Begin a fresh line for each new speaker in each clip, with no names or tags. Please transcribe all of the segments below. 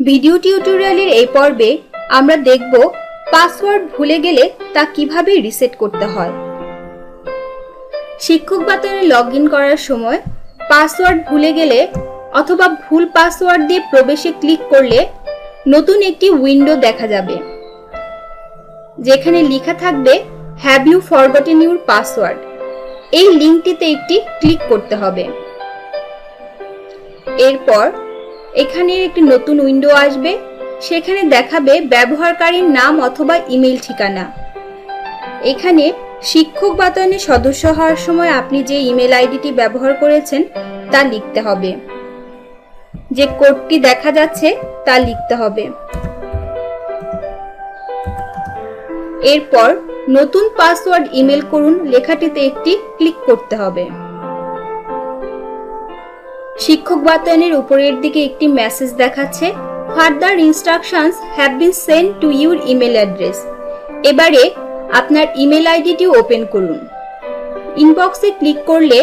Video টিউটোরিয়ালের এই পর্বে আমরা দেখব পাসওয়ার্ড ভুলে গেলে তা কীভাবে রিসেট করতে হয়। শিক্ষক বাতায়নে লগ ইন করার সময় পাসওয়ার্ড ভুলে গেলে অথবা ভুল পাসওয়ার্ড দিয়ে প্রবেশে ক্লিক করলে নতুন একটি উইন্ডো দেখা যাবে, যেখানে লেখা থাকবে have you forgotten your password এই লিঙ্কটিতে একটি ক্লিক করতে হবে। এরপর এখানে একটি নতুন উইন্ডো আসবে। সেখানে দেখাবে ব্যবহারকারীর নাম অথবা ইমেল ঠিকানা। এখানে শিক্ষক বাতায়নের সদস্য হওয়ার সময় আপনি যে ইমেল আইডিটি ব্যবহার করেছেন, তা লিখতে হবে। যে কোডটি দেখা যাচ্ছে, তা লিখতে হবে। এরপর নতুন পাসওয়ার্ড ইমেল করুন, লেখাটিতে একটি ক্লিক করতে হবে। শিক্ষক বাতায়নের উপরের দিকে একটি মেসেজ দেখাচ্ছে further instructions have been send to your email address এবারে আপনার ইমেল আইডিটি ওপেন করুন। ইনবক্সে ক্লিক করলে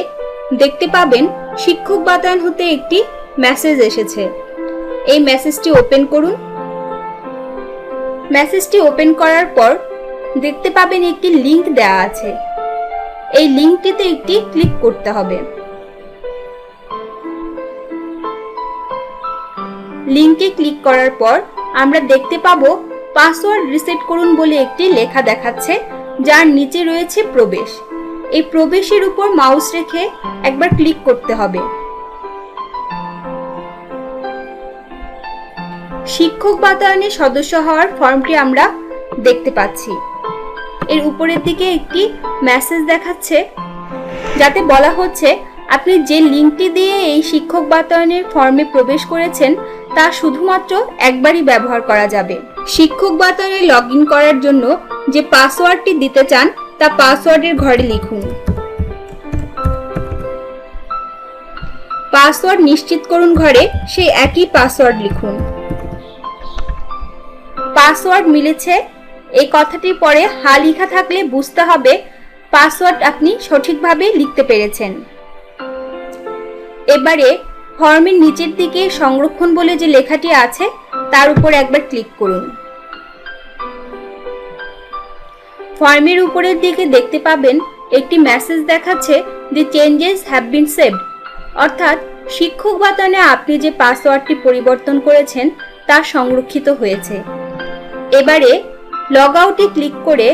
দেখতে পাবেন শিক্ষক বাতায়ন হতে একটি মেসেজ এসেছে। এই মেসেজটি ওপেন করুন। মেসেজটি ওপেন করার পর দেখতে পাবেন একটি লিংক দেওয়া আছে। এই লিংকটিতে একটি ক্লিক করতে হবে। লিংকে ক্লিক করার পর আমরা দেখতে পাবো পাসওয়ার্ড রিসেট করুন বলে একটি লেখা দেখাচ্ছে, যার নিচে রয়েছে প্রবেশ। এই প্রবেশের উপর মাউস রেখে একবার ক্লিক করতে হবে। শিক্ষক বাতায়নে সদস্য হওয়ার ফর্মটি আমরা দেখতে পাচ্ছি। এর উপরের দিকে একটি মেসেজ দেখাচ্ছে, যাতে বলা হচ্ছে আপনি যে লিঙ্কটি দিয়ে এই শিক্ষক বাতায়নের ফর্মে প্রবেশ করেছেন, তা শুধুমাত্র একবারই ব্যবহার করা যাবে। শিক্ষক বাতায়নে লগ করার জন্য যে পাসওয়ার্ডটি দিতে চান, তা পাসওয়ার্ডের ঘরে লিখুন। পাসওয়ার্ড নিশ্চিত করুন ঘরে, সেই একই পাসওয়ার্ড লিখুন। পাসওয়ার্ড মিলেছে, এই কথাটির পরে হা লেখা থাকলে বুঝতে হবে পাসওয়ার্ড আপনি সঠিকভাবে লিখতে পেরেছেন। এবারে ফর্মের নিচের দিকে সংরক্ষণ বলে যে লেখাটি আছে, তার উপর একবার ক্লিক করুন। ফর্মের উপরের দিকে দেখতে পাবেন একটি মেসেজ দেখাচ্ছে যে চেঞ্জেস হ্যাভ বিন সেভড অর্থাৎ শিক্ষক বাতানে আপনি যে পাসওয়ার্ডটি পরিবর্তন করেছেন, তা সংরক্ষিত হয়েছে। এবারে লগ আউটে ক্লিক করে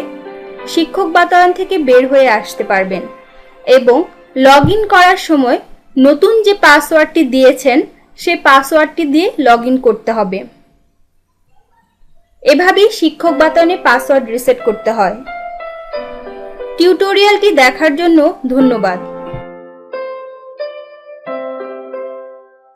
শিক্ষক বাতায়ন থেকে বের হয়ে আসতে পারবেন এবং লগ ইন করার সময় নতুন যে পাসওয়ার্ডটি দিয়েছেন, সে পাসওয়ার্ডটি দিয়ে লগ করতে হবে। এভাবেই শিক্ষক বাতায়নে পাসওয়ার্ড রিসেট করতে হয়। টিউটোরিয়ালটি দেখার জন্য ধন্যবাদ।